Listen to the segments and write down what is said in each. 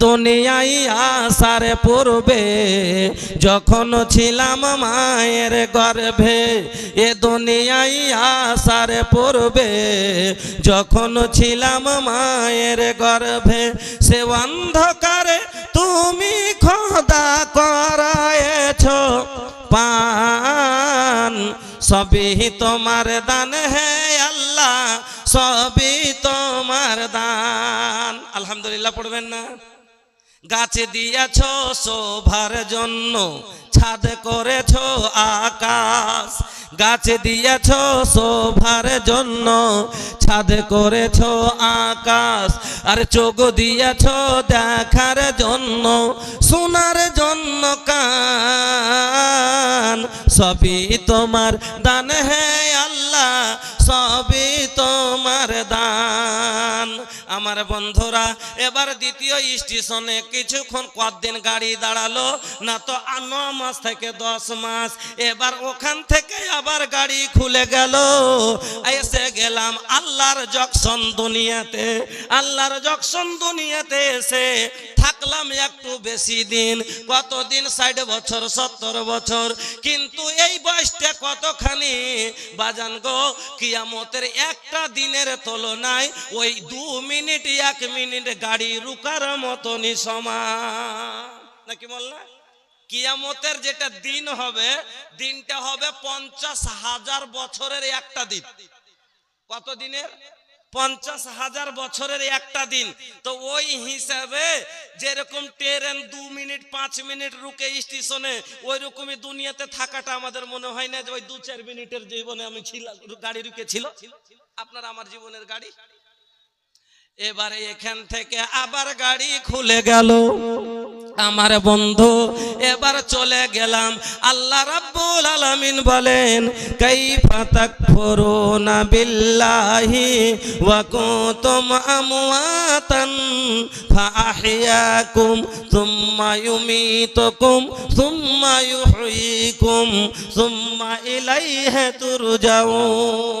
দুনিয়ায় আসার পূর্বে যখন ছিলাম মায়ের গর্ভে, এ দুনিয়ায় আসার পূর্বে যখন ছিলাম মায়ের গর্ভে, সে অন্ধকারে তুমি খোদা করায়েছ। পান সবই তোমার দান, হে আল্লাহ, সবই তোমার দান। আলহামদুলিল্লাহ, পড়বেন না? গাছে দিয়েছ শোভার জন্য, ছাদ করেছ আকাশ। গাছে দিয়েছ শোভার জন্য, ছাদ করেছ আকাশ। আর চোখ দিয়েছ দেখার জন্য, শোনার জন্য কান। সবই তোমার দান হে আল্লাহ, সবই তোমার দান। আমার বন্ধুরা, এবার দ্বিতীয় স্টেশনে কিছুক্ষণ কদিন গাড়ি দাঁড়াল, না তো আর ন মাস থেকে দশ মাস। এবার ওখান থেকে আবার গাড়ি খুলে গেল। এসে গেলাম আল্লাহর জকশন দুনিয়াতে, আল্লাহর জকশন দুনিয়াতে এসে থাকলাম একটু বেশি দিন, কতদিন, ষাট বছর, সত্তর বছর। কিন্তু এই বয়সটা কতখানি? বাজান গো, কিয়ামতের একটা দিনের তুলনায় ওই দু মিনিট এক মিনিট গাড়ি রুকার মতনই সমান। নাকি বললা কিয়ামতের যেটা দিন হবে, দিনটা হবে পঞ্চাশ হাজার বছরের একটা দিন। কত দিনের? পঞ্চাশ হাজার বছরের একটা দিন। তো ওই হিসাবে যেরকম ট্রেন দু মিনিট, পাঁচ মিনিট রুকে স্টেশনে ওই রকমই দুনিয়াতে থাকাটা আমাদের মনে হয় না যে ওই দু চার মিনিটের জীবনে আমি ছিলাম গাড়ি রুকে ছিল আপনার আমার জীবনের গাড়ি? এবারে এখান থেকে আবার গাড়ি খুলে গেল। আমার বন্ধু, এবার চলে গেলাম। আল্লাহ রাব্বুল আলামিন বলেন, কাইফা তাকফুরুনা বিল্লাহি ওয়া কুনতুম আমওয়াতান ফাআহইয়াকুম সুম্মা ইউমীতুকুম সুম্মা ইউহয়িকুম সুম্মা ইলাইহি তুরজাউন।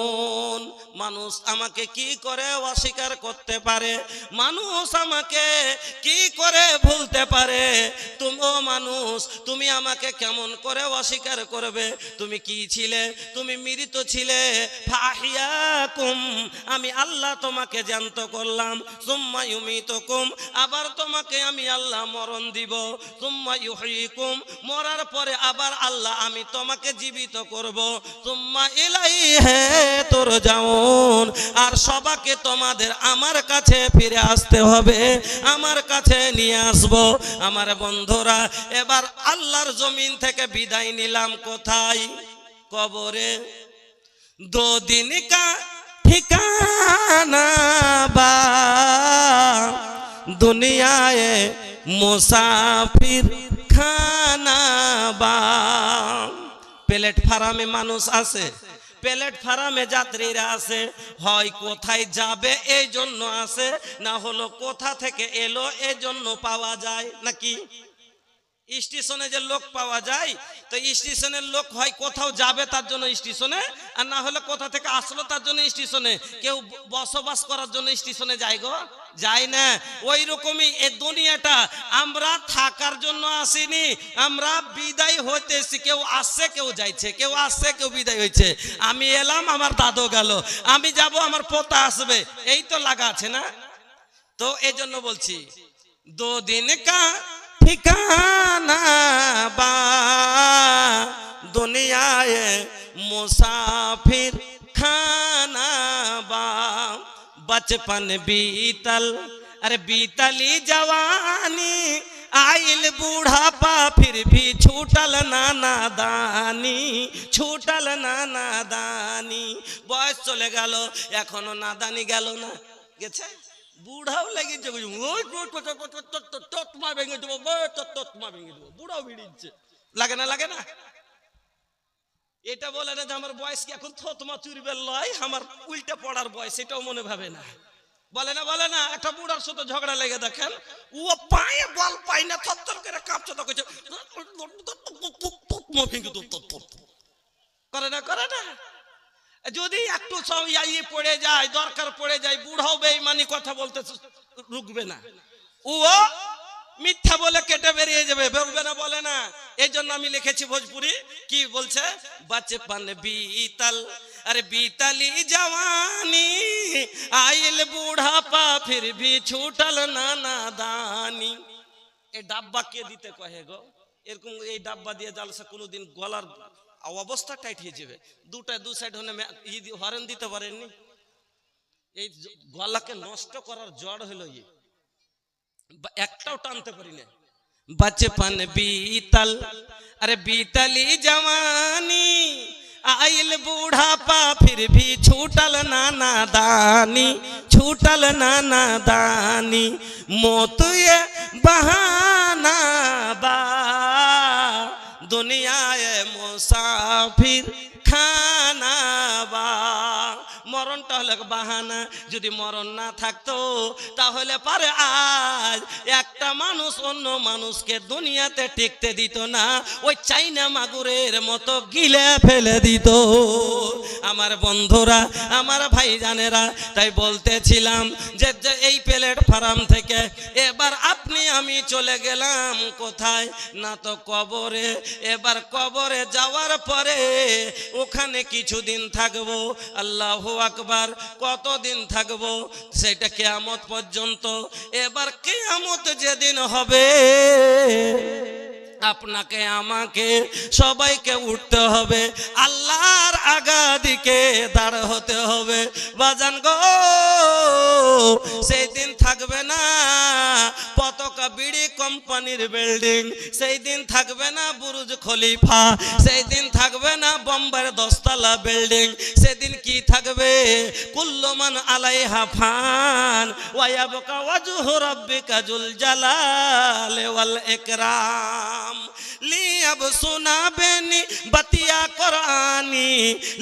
মানুষ আমাকে কি করে অস্বীকার করতে পারে? মানুষ আমাকে কি করে ভুলতে পারে? তুমিও মানুষ, তুমি আমাকে কেমন করে অস্বীকার করবে? তুমি কি ছিলে? তুমি মৃত ছিলে? ফাহিয়াকুম, আমি আল্লাহ তোমাকে জ্যান্ত করলাম। সুম্মা ইউমিতুকুম, আবার তোমাকে আমি আল্লাহ মরণ দিব। সুম্মা ইউহয়িকুম মরার পরে আবার আল্লাহ আমি তোমাকে জীবিত করব। সুম্মা ইলাইহি তুরজাউন আর সবাকে তোমাদের আমার কাছে ফিরে আসতে হবে, আমার কাছে নিয়ে আসব। আমার বন্ধুরা, এবার আল্লাহর জমিন থেকে বিদায় নিলাম। কোথায়? কবরে। দিন কা ঠিকানা বা দুনিয়ায় মুসাফির খানা বা। প্ল্যাটফর্মে মানুষ আছে? প্ল্যাটফর্মে যাত্রীরা আছে, হয় কোথায় যাবে এই জন্য আছে, না হলো কোথা থেকে এলো এই জন্য পাওয়া যায় নাকি? স্টেশনে যে লোক পাওয়া যায়, তো স্টেশনের লোক হয় কোথাও যাবে তার জন্য স্টেশনে, আর না হলে কোথা থেকে আসলো তার জন্য স্টেশনে? কেউ বসবাস করার জন্য স্টেশনে যায় গো। যায় না। ওই রকমই এ দুনিয়াটা। আমরা থাকার জন্য আসিনি। আমরা বিদায় হতেছি কেউ আসছে, কেউ যাইছে। কেউ আসছে, কেউ বিদায় হয়েছে আমি এলাম, আমার দাদু গেল। আমি যাব, আমার পোতা আসবে। এই তো লাগা আছে না? তো এই জন্য বলছি দো দিন কা ঠিকানা বা দুনিয়ায় মুসাফির খানা। बचपन बीतल अरे बीतली जवानी आइल बूढ़ापा फिर भी छूटल नाना दानी छूटल নানা দানি বয়স চলে গেল এখনো নাদানি গেল না গেছে বুড়াও লেগেছে ওই তৎমা ভেঙে দেবো তৎমা ভেঙে দেবো বুড়াও ভিড়িচ্ছে লাগে না লাগে না এটা বলে না যে আমার বয়স কি এখন থতমা চুরিবের লয়, আমার উল্টা পড়ার বয়স, এটাও মনে ভাবে না। বলে না বলে না, একটা বুড়ার সাথে ঝগড়া লেগে দেখেন, ও পায়ে বল পাই না, থরথর করে কাঁপছে তো কইছে করে না করে না। যদি একটু সব ইয়ে পড়ে যায়, দরকার পড়ে যায়, বুড়াও বেইমানি কথা বলতে রুকবে না। ও মিথ্যা বলে কেটে বেরিয়ে যাবে বলবে না, বলে না। এই জন্য আমি লিখেছি ভোজপুরি। কি বলছে? বাচ্চে পান বিতাল। আরে বিতালি জওয়ানি, আইল বুড়াপা ফির ভি ছুটল নানা দানি। এই ডাব্বা কে দিতে কহে গো? এরকম এই ডাব্বা দিয়ে জালসা কোনোদিন গলার অবস্থা টাইট হয়ে যাবে। দুটো, দু সাইড হলে হরেন দিতে পারেননি। এই গলাকে নষ্ট করার জড় হলো ইয়ে। একটাও টানতে পারি না বাচ্চে পান বিতল, আরে বিতলি জওয়ানি, আইল বুড়াপা ফির ভি ছুটল নানা দানি, ছুটল নানা দানি মোতুয়ে বহানা বা, দুনিয়ায় মুসাফির খানা বা। মরণটা হলো বাহানা। যদি মরণ না থাকতো, তাহলে পারে আজ একটা মানুষ অন্য মানুষকে দুনিয়াতে টিকতে দিত না। ওই চাইনা মাগুরের মতো গিলে ফেলে দিত। আমার বন্ধুরা, আমার ভাইজানেরা, তাই বলতেছিলাম যে এই প্লেট ফার্ম থেকে এবার আপনি আমি চলে গেলাম কোথায়? না তো কবরে। এবার কবরে যাওয়ার পরে ওখানে কিছুদিন থাকব। আল্লাহ আকবার, কতদিন থাকব সেটা কেয়ামত পর্যন্ত। এবার কেয়ামত যেদিন হবে, আপনাকে, আমাকে সবাইকে উঠতে হবে। আল্লাহর আগা দিকে দাঁড় হতে হবে। বাজান গো সেই দিন থাকবে না। পতাকা বিড়ি কোম্পানির বিল্ডিং। সেই দিন থাকবে না বুরুজ খলিফা, সেই দিন থাকবে না বম্বের দশতলা বিল্ডিং। সেদিন কি থাকবে? কুল্লমান আলাই হাফান ওয়াবকা ওয়াজহু রাব্বিকা জুল জালাল ওয়াল ইকরাম। লিয়াব সুনাবেনি বাতিয়া কোরআনি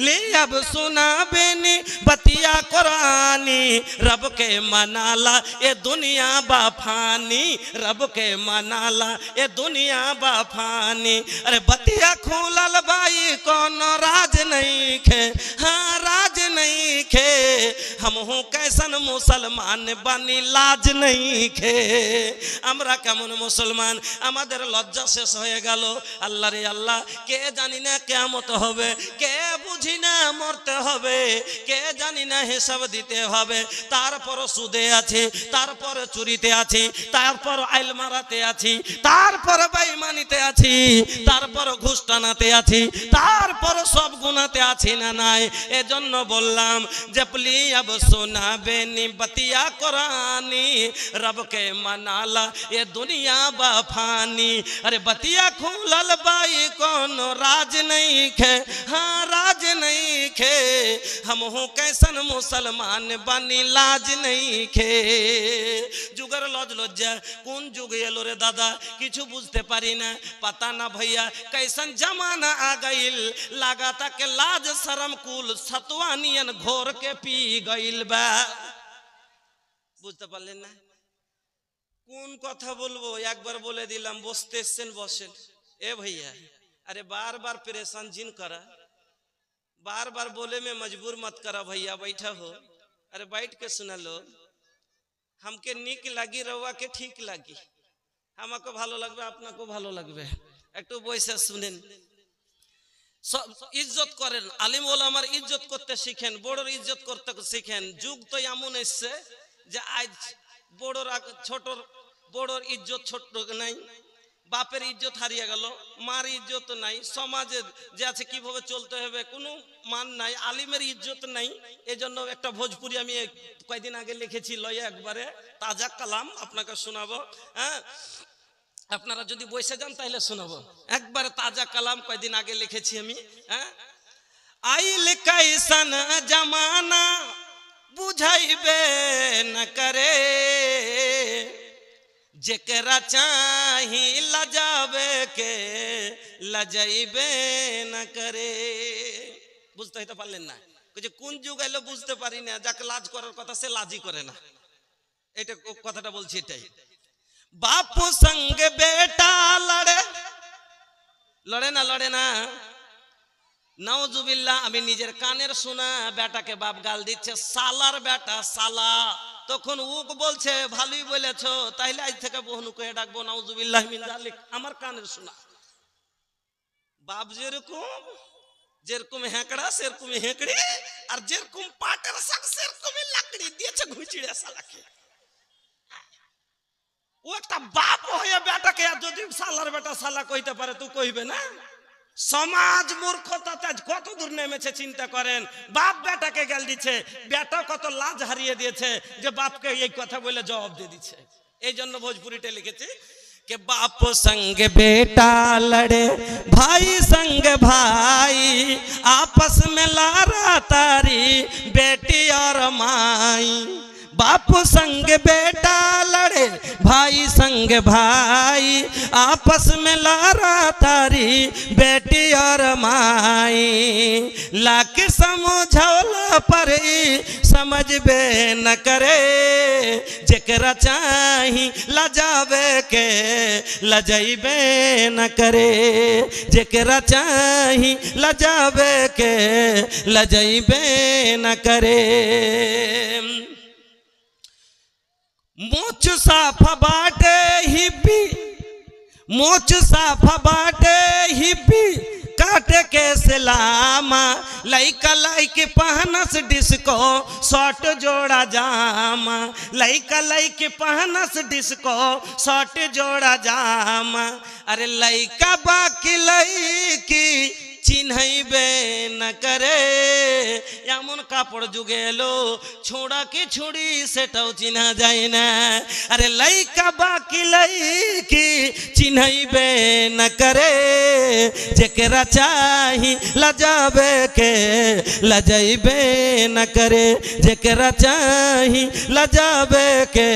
লিয়াব সুনাবেনি बतिया कुरानी, रब के मनाला ये दुनिया बाफानी, रब के मनाला ये दुनिया बाफानी। अरे बतिया खूलल भाई कौन राज नहीं खे। हाँ राज नहीं खे हम हूँ कैसन मुसलमान बनी लाज नहीं खे আমরা কেমন মুসলমান আমাদের লজ্জা শেষ হয়ে গেল আল্লাহ রে আল্লাহ কে জানি না কেমত হবে কে বুঝি না মরতে হবে কে জানি না হিসাব দিতে হবে তারপর সুদে আছি তারপর চুরিতে আছি তারপর আইল মারাতে আছি তারপর বাইমানিতে আছি তারপর ঘুষ টানাতে আছি তারপর সব গুনাতে আছি না নাই এজন্য বললাম যে প্লি अब सोना बेनी बतिया कुरानी रब के मनाला ये दुनिया बाफानी अरे बतिया खुलल बाई कौन राज नहीं खे हाँ राज नहीं खे हम हूँ कैसन मुसलमान बनी लाज नहीं खे যুগের লজ লজ্জা কোন যুগ এলো রে দাদা কিছু বুঝতে পারি না পাতা না भैया कैसन जमाना आ गइल लागा ताके लाज शरम कुल सतवानियन घोर के पी गइल बा বুঝতে পারলেন না কোন কথা বলবো একবার বলে দিলাম বসতে এসছেন বসেন এ भैया अरे बार बार परेशान जिन करा बार बार बोले में मजबूर मत करा भैया बैठा हो अरे बैठ के सुना लो हमके निक लागी रवा के ठीक लागी আমাকে ভালো লাগবে আপনাকে ভালো লাগবে একটু বসে শুনেন সব ইজ্জত করেন। আলিম ওলামার ইজ্জত করতে শিখেন, বড়র ইজ্জত করতে শিখেন। যুগ তো এমন এসছে যে আজ বড়র ছোটর, বড়র ইজ্জত ছোট নাই, বাপের ইজ্জত হারিয়ে গেল, মার ইজ্জত নাই, সমাজে যে আছে কীভাবে চলতে হবে কোনো মান নাই, আলিমের ইজ্জত নাই। এজন্য একটা ভোজপুরি আমি কয়দিন আগে লিখেছি, লয়ে একবারে তাজা কালাম আপনাকে শোনাবো হ্যাঁ? আপনারা যদি বসে যান তাহলে শোনাবো। একবার তাজা কালাম কয়দিন আগে লিখেছি আমি হ্যাঁ? আইল কাইসান জামানা বুঝাইবে না করে যেকরা চাহি লাজাবে কে, লাজাইবে না করে। বুঝতে হইতে পারলেন না। যে কোন যুগ এলো বুঝতে পারি না, যাকে লাজ করার কথা সে লাজই করে না। এটা কথাটা বলছি এটাই। বাপু সঙ্গে বেটা লড়ে লড়ে না লড়ে না নাওজুবিল্লাহ আমি নিজের কানের শোনা বেটাকে বাপ গাল দিচ্ছে সালার বেটা সালা তখন উক বলছে ভালোই বলেছ তাইলে আজ থেকে বহনু কয়ে ডাকবো নাউজুবিল্লাহ জালিক আমার কানের শোনা বাপ যেরকম যেরকম হেঁকড়া সেরকম হেঁকড়ি আর যেরকম পাটের শাক সেরকমই লাকড়ি দিয়েছে ঘুচিড়ে সালাকে ও একটা বাপ হয়ে বেটাকে আর যদি সালার বেটা সালা কইতে পারে তুই কইবে না সমাজ মূর্খতাতে আজ কত দূর নেমেছে চিন্তা করেন বাপ বেটাকে গেল দিচ্ছে বেটা কত লাজ হারিয়ে দিয়েছে যে বাপকে এই কথা বলে জবাব দিয়ে দিচ্ছে এই জন্য ভোজপুরিটা লিখেছি कि बाप संग बेटा लड़े भाई संग भाई आपस में लारा तारी बेटी और माई बाप संग बेटा लड़े, भाई संग भाई। आपस में लारा तारी, बेटी और माई। लाख समझौला पर समझ बे न करे। जेकरा चाही लजावे के लजैबे न करे। जेकरा चाही लजावे के लजैबे न करे। मोछ साफ़ बाटे हिब्बी मोछ साफ़ बाटे हिब्बी काटे के सलामा लैका लाइक पहनस डिस्को, शॉर्ट जोड़ा जामा। लाइक लाइक पहनस डिस्को, शॉर्ट जोड़ा जामा। अरे लैका बाकी लैकी चिन्हबे न करे। এমন কাপড় যুগে এলো, ছোড়া কি ছুড়ি সেটাও চিনা যায় না। আরে লাইকা বাকি লাইকি চিনাইবে না करे जेकरा चाही लजाबे के लजैबे न करे जेकरा चाही लजाबे के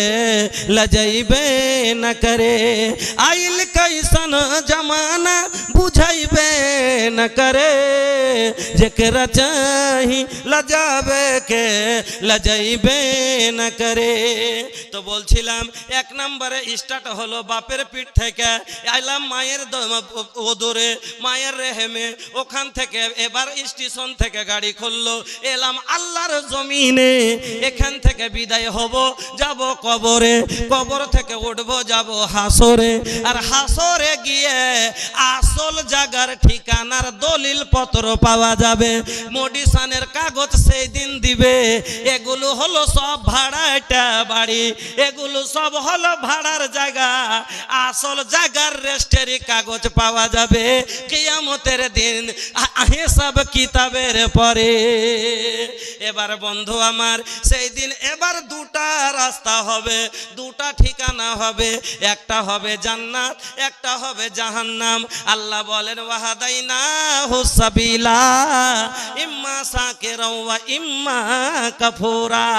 लजैबे न करे आइल कैसन जमाना बुझैबे न करे जेकरा चाही लजाबे के লজাইবে না করে তো বলছিলাম এক নম্বরে স্টার্ট হলো বাপের পিঠ থেকে আইলাম মায়ের ওদরে মায়ের রেহেমে ওখান থেকে এবার স্টেশন থেকে গাড়ি খুললো। এলাম আল্লাহর জমিনে, এখান থেকে বিদায় হব, যাব কবরে। কবর থেকে উঠবো, যাব হাসরে। আর হাসরে গিয়ে আসল জায়গার ঠিকানার দলিল পত্র পাওয়া যাবে। মডিসানের কাগজ সেই দিন দিবে। এগুলো হলো সব ভাড়াটা বাড়ি। এগুলো সব হলো ভাড়ার জায়গা। আসল জায়গার রেস্টেরি কাগজ পাওয়া যাবে কেয়ামতের দিন হিসাব কিতাবের পরে। এবার বন্ধু আমার, সেই দিন এবার দুটা রাস্তা হবে, দুটা ঠিকানা হবে, একটা হবে জান্নাত, একটা হবে জাহান্নাম। আল্লাহ বলেন ওয়াহাদাইনা হুসাবিলা ইম্মা সাকিরা ইম্মা কাফুরা।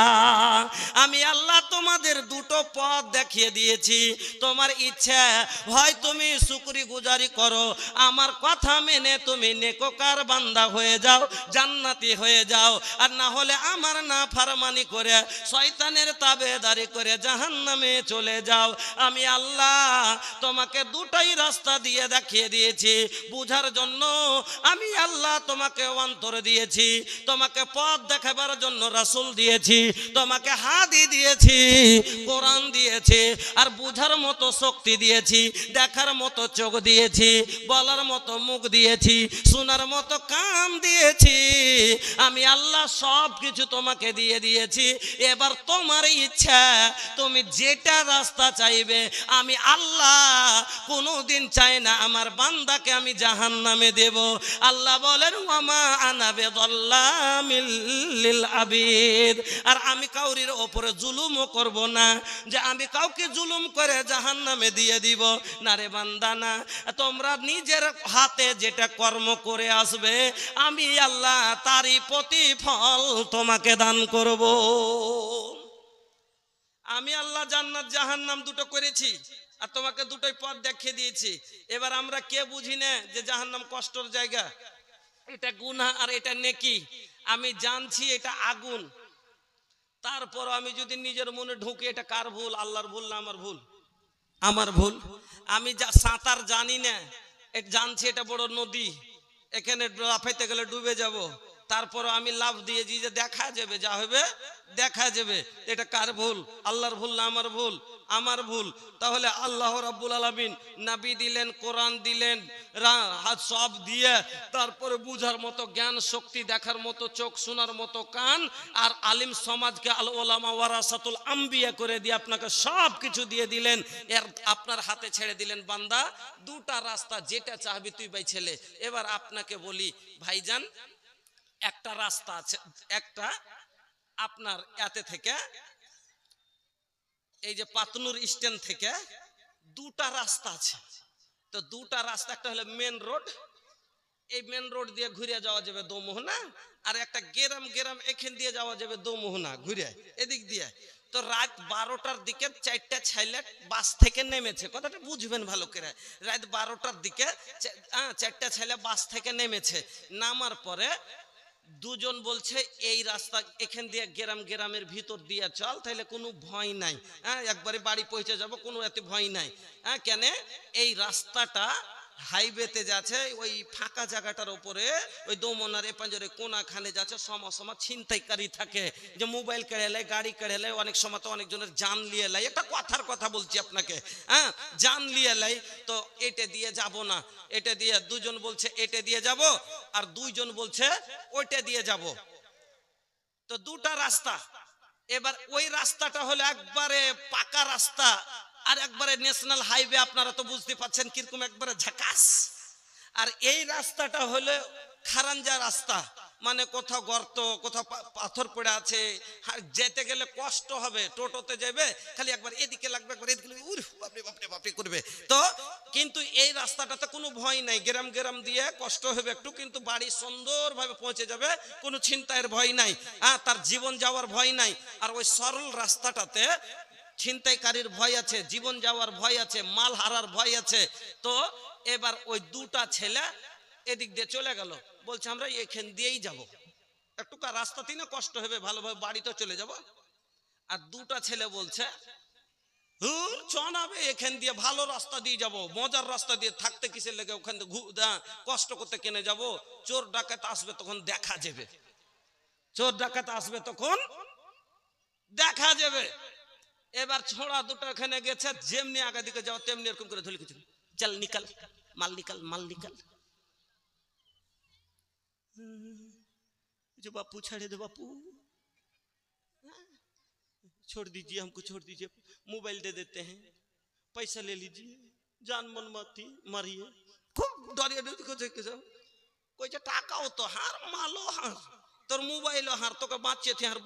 আমি আল্লাহ তোমাদের দুটো পথ দেখিয়ে দিয়েছি। তোমার ইচ্ছা হয় তুমি শুকরি গুজারি করো, আমার কথা মেনে তুমি নেককার বান্দা হয়ে যাও, জান্নাতি হয়ে যাও, আর না হলে আমার না ফারমানি করে, শয়তানের তাবেদারি করে জাহান্নামে চলে যাও। আমি আল্লাহ তোমাকে দুটাই রাস্তা দিয়ে দেখিয়ে দিয়েছি। বুঝার জন্য আমি আল্লাহ তোমাকে অন্তর দিয়েছি, তোমাকে পথ দেখাবার জন্য রাসূল দিয়েছি, তোমাকে হাদি দিয়েছি, কোরআন দিয়েছি, আর বুঝার মতো শক্তি দিয়েছি, দেখার মতো চোখ দিয়েছি, বলার মতো মুখ দিয়েছি, শোনার মতো কান দিয়েছি। আমি আল্লাহ সব কিছু তোমাকে দিয়ে দিয়েছি। এবার তোমার ইচ্ছা, তুমি যেটা রাস্তা চাইবে, আমি আল্লাহ কোনোদিন চাই না, আমার বান্দাকে আমি জাহান নামে দেব। আল্লাহ বলেন মামা আনাবে আবিদ। আর আমি কাউরির ওপরে জুলুমও করব না, যে আমি কাউকে জুলুম করে জাহান নামে দিয়ে দিব। না রে বান্দা, না। তোমরা নিজের হাতে যেটা কর্ম করে আসবে, আমি আল্লাহ তারই প্রতিফল তোমাকে দান করব। আমি আল্লাহ জান্নাত জাহান্নাম দুটো করেছি আর তোমাকে দুটোই পথ দেখিয়ে দিয়েছি। এবার আমরা কে বুঝি না যে জাহান্নাম কষ্টর জায়গা? এটা গুনা আর এটা নেকি। আমি জানছি এটা আগুন। তারপর আমি যদি নিজের মনে ঢুকে এটা কার ভুল? আল্লাহর ভুল না আমার ভুল? আমার ভুল। আমি যা সাঁতার জানি না জানছি এটা বড় নদী। এখানে লাফাইতে গেলে ডুবে যাব। তারপরে আমি লাভ দিয়েছি যে দেখা যাবে, যা হবে দেখা যাবে। এটা কার ভুল? আল্লাহর ভুল না আমার ভুল? আমার ভুল। তাহলে আল্লাহ রাব্বুল আলামিন নাবি দিলেন, কোরআন দিলেন সব দিয়ে তারপরে বুঝার মতো জ্ঞান, শক্তি দেখার মতো, চোখ শোনার মতো কান আর আলিম সমাজকে আল ওলামা ওয়ারাসাতুল আম্বিয়া করে দিয়ে আপনাকে সব কিছু দিয়ে দিলেন। এর আপনার হাতে ছেড়ে দিলেন, বান্দা, দুটা রাস্তা যেটা চাহবি তুই ভাই ছেলে। এবার আপনাকে বলি, ভাইজান একটা রাস্তা আছে একটা আপনার এতে থেকে এই যে পাতনুর স্ট্যান্ড থেকে দুটা রাস্তা আছে। তো দুটা রাস্তা একটা হলো মেন রোড এই মেন রোড দিয়ে ঘুরে যাওয়া যাবে দোমোহনা আর একটা গেরাম গেরাম এখান দিয়ে যাওয়া যাবে দোমোহনা ঘুরে এদিক দিয়ে। তো রাত বারোটার দিকে চারটা ছাইলেট বাস থেকে নেমেছে কথাটা বুঝবেন ভালো করে। রাত বারোটার দিকে হ্যাঁ, চারটা ছেলে বাস থেকে নেমেছে নামার পরে দুজন বলছে, এই রাস্তা, এখান দিয়ে গ্রাম, গ্রামের ভিতর দিয়ে চল তাহলে কোনো ভয় নাই। হ্যাঁ একবারে বাড়ি পৌঁছে যাব, কোনো এতে ভয় নাই। হ্যাঁ কেন? এই রাস্তাটা হাইওয়েতে যাচ্ছে, ওই ফাঁকা জায়গাটার উপরে, ওই দোমনার এ পাঞ্জরে কোনাখানে যাচ্ছে, সময় সময় ছিনতাইকারী থাকে। যে মোবাইল কেড়ে লাই গাড়ি কেড়ে লাই অনেক সময় তো অনেকজনের জান লিয়ে লাই একটা কথার কথা বলছি আপনাকে হ্যাঁ? জান লিয়ে লাই তো এটে দিয়ে যাব না, এটা দিয়ে দুজন বলছে, এটা দিয়ে যাব, আর দুইজন বলছে, ওইটা দিয়ে যাব। তো দুটা রাস্তা। এবার ওই রাস্তাটা হলো একবারে পাকা রাস্তা। আর একবারে ন্যাশনাল হাইওয়ে আপনারা তো বুঝতে পাচ্ছেন কীরকম একবারে ঝাকাস। আর এই রাস্তাটা হলো খারাঞ্জা রাস্তা। মানে কোথাও গর্ত, কোথাও পাথর পড়ে আছে। আর যেতে গেলে কষ্ট হবে, টোটোতে যাবে খালি একবার এদিকে লাগবে, একবার এদিকে উরে বাপরে বাপরে বাপরে করবে। তো কিন্তু এই রাস্তাটাতে কোনো ভয় নাই। গ্রাম গ্রাম দিয়ে কষ্ট হবে একটু, কিন্তু বাড়ি সুন্দরভাবে পৌঁছে যাবে, কোনো ছিনতাইয়ের ভয় নাই। হ্যাঁ তার জীবন যাওয়ার ভয় নাই। আর ওই সরল রাস্তাটাতে ছিনতাইকারীর ভয় আছে, জীবন যাওয়ার ভয় আছে, মাল হারার ভয় আছে। তো এবার ওই দুটা ছেলে এদিক দিয়ে চলে গেল। বলছে, আমরা এখান দিয়েই যাব। একটু রাস্তাতেই না কষ্ট হবে, ভালোভাবে বাড়িতে চলে যাব। আর দুটা ছেলে বলছে, হুর চনাবে এখান দিয়ে ভালো রাস্তা দিয়ে যাব, মজার রাস্তা দিয়ে থাকতে কিসের লেগে ওখান দা- কষ্ট করতে কেনে যাব? চোর ডাকাত আসবে তখন দেখা যাবে। চোর ডাকাত আসবে তখন দেখা যাবে। এবার ছোড়া দুটো এখানে গেছে যেমনি আগে দিকে যাওয়া তেমনি এরকম করে ধরে কিছু চল নিকাল মাল নিকাল মাল নিকাল जो बापू छड़े दो बापू छोड़ दीजिए हमको छोड़ दीजिए मोबाइल दे देते हैं पैसा ले लीजिए जान मन माती मारिए খুব ডরিয়ে ডরিয়ে করছে কিছু কইছে টাকাও তো হার মালও হার তোর মোবাইলও হার তোকে বাঁচিয়ে থি হার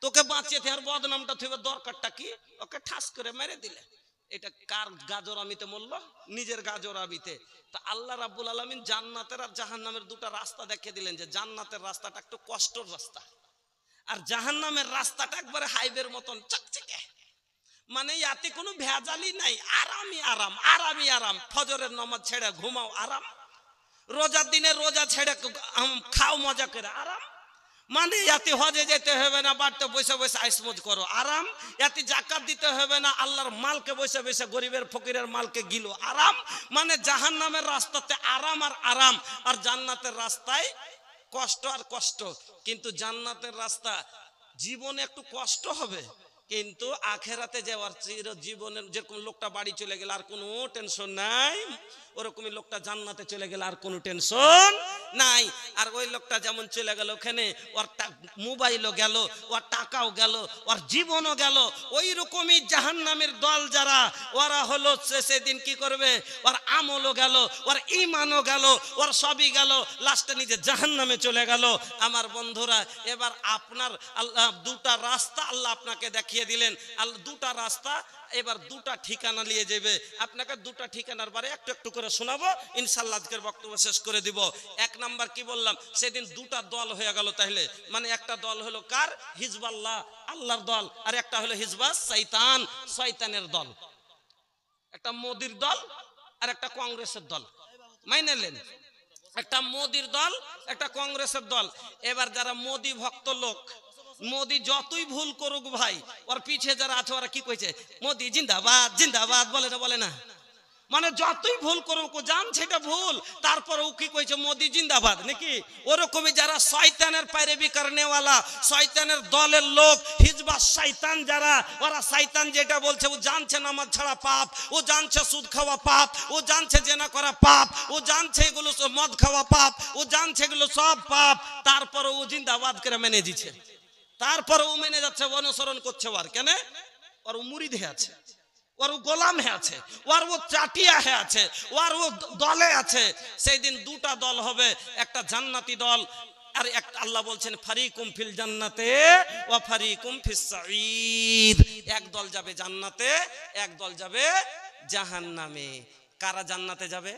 তোকে বাঁচিয়ে হার বদনামটা থুবে দরকারটা কি? ওকে ঠাস করে মেরে দিলে। এটা কার গাজর আমিতে মরলো? নিজের গাজর আমিতে। তা আল্লাহ রাব্বুল আলমিন জান্নাতের আর জাহান্নামের দুটো রাস্তা দেখিয়ে দিলেন যে জান্নাতের রাস্তাটা একটু কষ্টর রাস্তা। আর জাহান্নামের রাস্তাটা একবারে হাইওয়ের মতন চকচকে। মানে ইয়াতে কোনো ভেজালি নাই। আরামই আরাম আরামই আরাম। ফজরের নমাজ ছেড়ে ঘুমাও আরাম। রোজার দিনে রোজা ছেড়ে খাও, মজা করে আরাম। মানে এতে হজে যেতে হবে না, বাড়তে বসে বসে আইসমজ করো। আরাম, এতে জাকাত দিতে হবে না, আল্লাহর মালকে বসে বসে গরিবের ফকিরের মালকে গিলো। আরাম মানে জাহান নামের রাস্তাতে আরাম আর আরাম, আর জান্নাতের রাস্তায় কষ্ট আর কষ্ট। কিন্তু জান্নাতের রাস্তা, জীবনে একটু কষ্ট হবে, কিন্তু আখেরাতে যাওয়ার চির জীবনের যেরকম লোকটা বাড়ি চলে গেলে আর কোনো টেনশন নাই, ওরকমই লোকটা জান্নাতে চলে গেলে আর কোনো টেনশন নাই। আর ওই লোকটা যেমন চলে গেল ওখানে, ওর মোবাইলও গেল, ওর টাকাও গেল, ওর জীবনও গেল। ওই রকমই জাহান্নামের দল যারা, ওরা হলো সেদিন কি করবে? ওর আমলও গেল, ওর ইমানও গেল, ওর সবই গেল। লাস্টে নিজে জাহান্নামে চলে গেল। আমার বন্ধুরা, এবার আপনার আল্লাহ দুটা রাস্তা আল্লাহ আপনাকে দেখিয়ে দিলেন। আল্লাহ দুটা রাস্তা এবার দুটা ঠিকানা নিয়ে যাবে আপনাকে দুটা ঠিকানার বারে একটু একটু করে শোনাবো। ইনশাল্লাহ আজকের বক্তব্য শেষ করে দিব। এক নাম্বার কি বললাম? সেদিন দুটা দল হয়ে গেল তাহলে। মানে একটা দল হলো কার? হিজবাল্লাহ, আল্লাহর দল। আর একটা হলো হিজবাস শৈতান শয়তানের দল। একটা মোদির দল আর একটা কংগ্রেসের দল। মাইনে নেন? একটা মোদির দল, একটা কংগ্রেসের দল। এবার যারা মোদি ভক্ত লোক মোদি যতই ভুল করুক ভাই, ওর পিছে যারা আছে, ওরা কি কইছে? মোদি, জিন্দাবাদ জিন্দাবাদ, বলে না বলে না। মানে যতই ভুল করুক, ও জানছে এটা ভুল, তারপরে ও কি কইছে? মোদি, জিন্দাবাদ, নাকি? ওরকমই যারা শয়তানের পায়রেবি করনেওয়ালা শয়তানের দলের লোক, হিজবা শয়তান যারা, ওরা শয়তান যেটা বলছে, ও জানছে নামাজ ছাড়া পাপ, ও জানছে সুদ খাওয়া পাপ, ও জানছে জেনা করা পাপ, ও জানছে এগুলো মদ খাওয়া পাপ, ও জানছে এগুলো সব পাপ, তারপরে ও জিন্দাবাদ করে মেনে দিচ্ছে তারপরে ও মেনে যাচ্ছে অনুসরণ করছে ওর কেন? ওর মুড়িদ হয়ে আছে, ওর গোলাম হয়ে আছে, ওর ও চাটিয়া হয়ে আছে, ওর ও দলে আছে। সেই দিন দুটা দল হবে, একটা জান্নাতি দল, আর একটা আল্লাহ বলছেন, ফারিকুম ফিল জান্নাতে ও ফারিকুম ফিস সাঈদ। এক দল যাবে জান্নাতে, এক দল যাবে জাহান্নামে। কারা জান্নাতে যাবে?